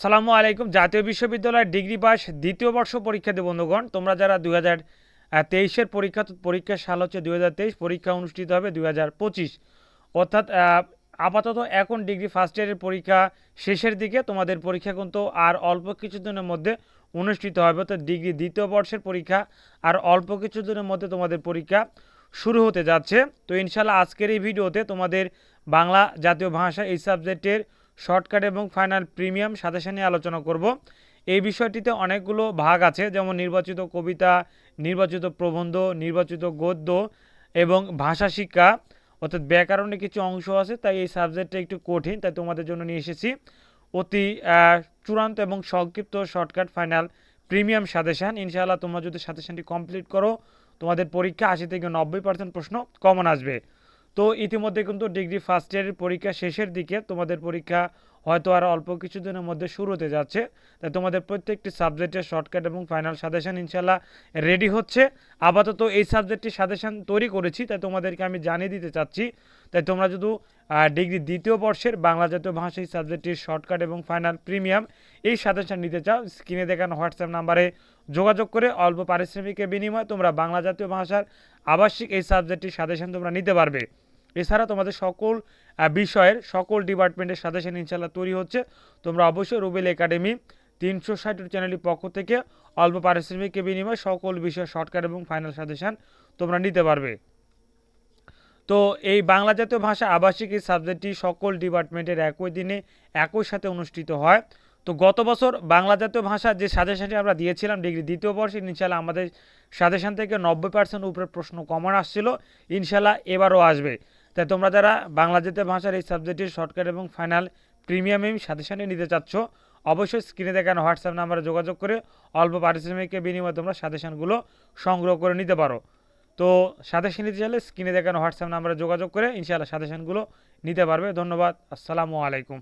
সালামু আলাইকুম। জাতীয় বিশ্ববিদ্যালয়ের ডিগ্রি পাস দ্বিতীয় বর্ষ পরীক্ষার্থী বন্ধুগণ। তোমরা যারা দুই হাজার তেইশের পরীক্ষা পরীক্ষার সাল হচ্ছে দুই হাজার তেইশ, পরীক্ষা অনুষ্ঠিত হবে দুই হাজার পঁচিশ। অর্থাৎ আপাতত এখন ডিগ্রি ফার্স্ট ইয়ারের পরীক্ষা শেষের দিকে। তোমাদের পরীক্ষা কিন্তু আর অল্প কিছুদিনের মধ্যে অনুষ্ঠিত হবে। অর্থাৎ ডিগ্রি দ্বিতীয় বর্ষের পরীক্ষা আর অল্প কিছুদিনের মধ্যে তোমাদের পরীক্ষা শুরু হতে যাচ্ছে। তো ইনশাল্লাহ আজকের এই ভিডিওতে তোমাদের বাংলা জাতীয় ভাষা এই সাবজেক্টের শর্টকাট এবং ফাইনাল প্রিমিয়াম সাথে নিয়ে আলোচনা করব। এই বিষয়টিতে অনেকগুলো ভাগ আছে, যেমন নির্বাচিত কবিতা, নির্বাচিত প্রবন্ধ, নির্বাচিত গদ্য এবং ভাষা শিক্ষা। অর্থাৎ ব্যাকরণে কিছু অংশ আছে, তাই এই সাবজেক্টটা একটু কঠিন, তাই তোমাদের জন্য নিয়ে এসেছি। অতি চূড়ান্ত এবং সংক্ষিপ্ত শর্টকাট ফাইনাল প্রিমিয়াম সাজেশান। ইনশাআল্লাহ তোমরা যদি সাজেশানটি কমপ্লিট করো, তোমাদের পরীক্ষা আশি থেকে নব্বই পার্সেন্ট প্রশ্ন কমন আসবে। তো ইতিমধ্যে কিন্তু ডিগ্রি ফার্স্ট ইয়ারের পরীক্ষা শেষের দিকে তোমাদের পরীক্ষা হয়তো আর অল্প কিছুদিনের মধ্যে শুরু হতে যাচ্ছে। তাই তোমাদের প্রত্যেকটি সাবজেক্টের শর্টকাট এবং ফাইনাল সাজেশন ইনশাল্লাহ রেডি হচ্ছে। আপাতত এই সাবজেক্টটি সাজেশান তৈরি করেছি, তাই তোমাদেরকে আমি জানিয়ে দিতে চাচ্ছি। তাই তোমরা যদি ডিগ্রি দ্বিতীয় বর্ষের বাংলা জাতীয় ভাষা এই সাবজেক্টটির শর্টকাট এবং ফাইনাল প্রিমিয়াম এই সাজেশান নিতে চাও, স্ক্রিনে দেখানো হোয়াটসঅ্যাপ নাম্বারে যোগাযোগ করে অল্প পারিশ্রমিকের বিনিময়ে তোমরা বাংলা জাতীয় ভাষার আবাসিক এই সাবজেক্টটির সাজেশান তোমরা নিতে পারবে। এছাড়া তোমাদের সকল বিষয়ের সকল ডিপার্টমেন্টের সাজেশন ইনশাল্লাহ তৈরি হচ্ছে। তোমরা অবশ্যই রুবেল একাডেমি তিনশো ষাট চ্যানেলটির পক্ষ থেকে অল্প পারিশ্রমিকের বিনিময়ে সকল বিষয়ের শর্টকাট এবং ফাইনাল সাজেশন তোমরা নিতে পারবে। তো এই বাংলা জাতীয় ভাষা আবাসিক এই সাবজেক্টটি সকল ডিপার্টমেন্টের একই দিনে একই সাথে অনুষ্ঠিত হয়। তো গত বছর বাংলা জাতীয় ভাষার যে সাজেশনটি আমরা দিয়েছিলাম ডিগ্রি দ্বিতীয় বর্ষে ইনশাল্লাহ আমাদের সাজেশন থেকে নব্বই পার্সেন্ট উপরে প্রশ্ন কমন আসছিল। ইনশাল্লাহ এবারও আসবে। তাই তোমরা যারা বাংলা জাতীয় ভাষার এই সাবজেক্টের শর্টকাট এবং ফাইনাল প্রিমিয়াম এই সাজেশনে নিতে চাচ্ছ, অবশ্যই স্ক্রিনে দেখানো হোয়াটসঅ্যাপ নাম্বারে যোগাযোগ করে অল্প পারিশ্রমিকের বিনিময়ে তোমরা সাজেশনগুলো সংগ্রহ করে নিতে পারো। তো সাজেশন নিতে চাইলে স্ক্রিনে দেখানো হোয়াটসঅ্যাপ নাম্বারে যোগাযোগ করে ইনশাআল্লাহ সাজেশনগুলো নিতে পারবে। ধন্যবাদ। আসসালামু আলাইকুম।